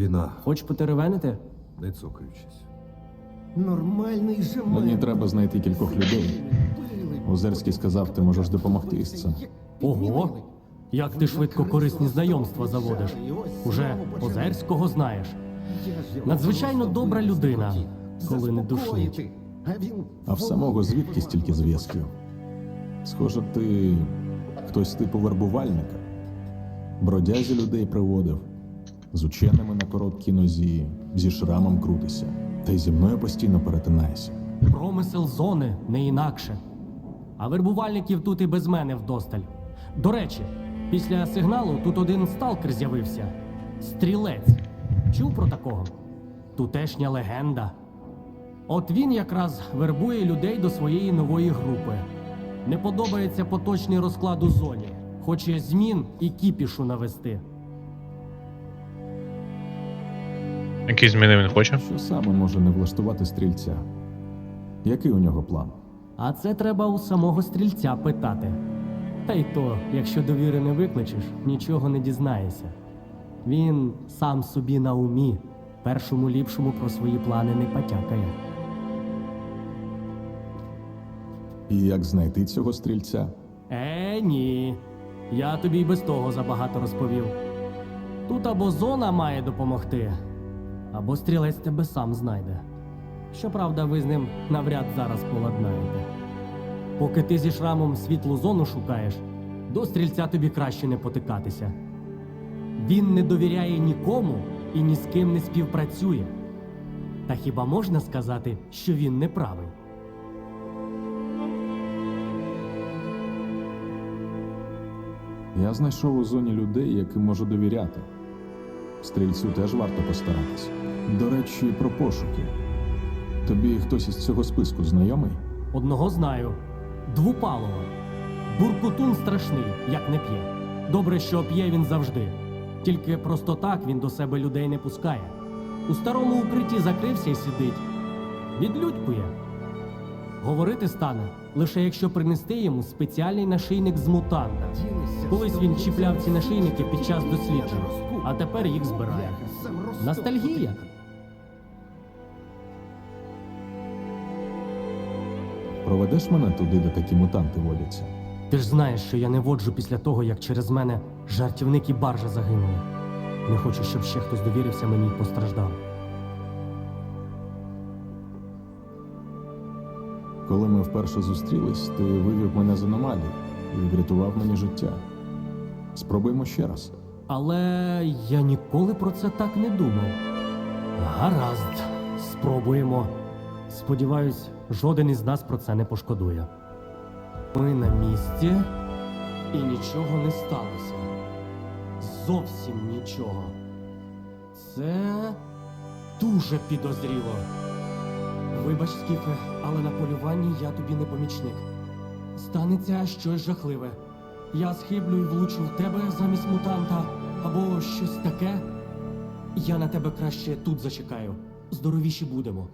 Війна, Хоч потеревенити? не цокаючись. Нормальний же Мені треба знайти кількох людей. Озерський сказав, ти можеш допомогти з цим. Ого! Як ти швидко корисні знайомства заводиш. Уже Озерського знаєш. Надзвичайно добра людина, коли не він А в самого звідки стільки зв'язків? Схоже, ти хтось типу вербувальника. Бродязі людей приводив, з ученими на короткій нозі, зі шрамом крутися. Та й зі мною постійно перетинаєшся. Промисел зони не інакше. А вербувальників тут і без мене вдосталь. До речі, після сигналу тут один сталкер з'явився. Стрілець. Чув про такого? Тутешня легенда. От він якраз вербує людей до своєї нової групи. Не подобається поточний розклад у зоні. Хоче змін і кіпішу навести. Які зміни він хоче? Що саме може не влаштувати стрільця? Який у нього план? А це треба у самого стрільця питати. Та й то, якщо довіри не викличеш, нічого не дізнаєшся. Він сам собі на умі, першому ліпшому про свої плани не потякає. І як знайти цього стрільця? Е, ні. Я тобі й без того забагато розповів. Тут або зона має допомогти, або стрілець тебе сам знайде. Щоправда, ви з ним навряд зараз поладнаєте. Поки ти зі шрамом світлу зону шукаєш, до стрільця тобі краще не потикатися. Він не довіряє нікому і ні з ким не співпрацює. Та хіба можна сказати, що він не правий? Я знайшов у зоні людей, яким можу довіряти. Стрільцю теж варто постаратись. До речі, про пошуки. Тобі хтось із цього списку знайомий? Одного знаю. Двупалова. Буркутун страшний, як не п'є. Добре, що п'є він завжди. Тільки просто так він до себе людей не пускає. У старому укритті закрився і сидить. Відлюдькує. Говорити стане, лише якщо принести йому спеціальний нашийник з мутанта. Колись він чіпляв ці нашийники під час досліджень, а тепер їх збирає. Ностальгія. Проведеш мене туди, де такі мутанти водяться? Ти ж знаєш, що я не воджу після того, як через мене жартівник і баржа загинули. Не хочу, щоб ще хтось довірився мені і постраждав. Коли ми вперше зустрілись, ти вивів мене з аномалії і врятував мені життя. Спробуємо ще раз. Але я ніколи про це так не думав. Гаразд, спробуємо. Сподіваюсь, жоден із нас про це не пошкодує. Ми на місці і нічого не сталося. Зовсім нічого. Це дуже підозріло. Вибач, Скіфе, але на полюванні я тобі не помічник. Станеться щось жахливе. Я схиблю і влучу в тебе замість мутанта або щось таке. Я на тебе краще тут зачекаю. Здоровіші будемо.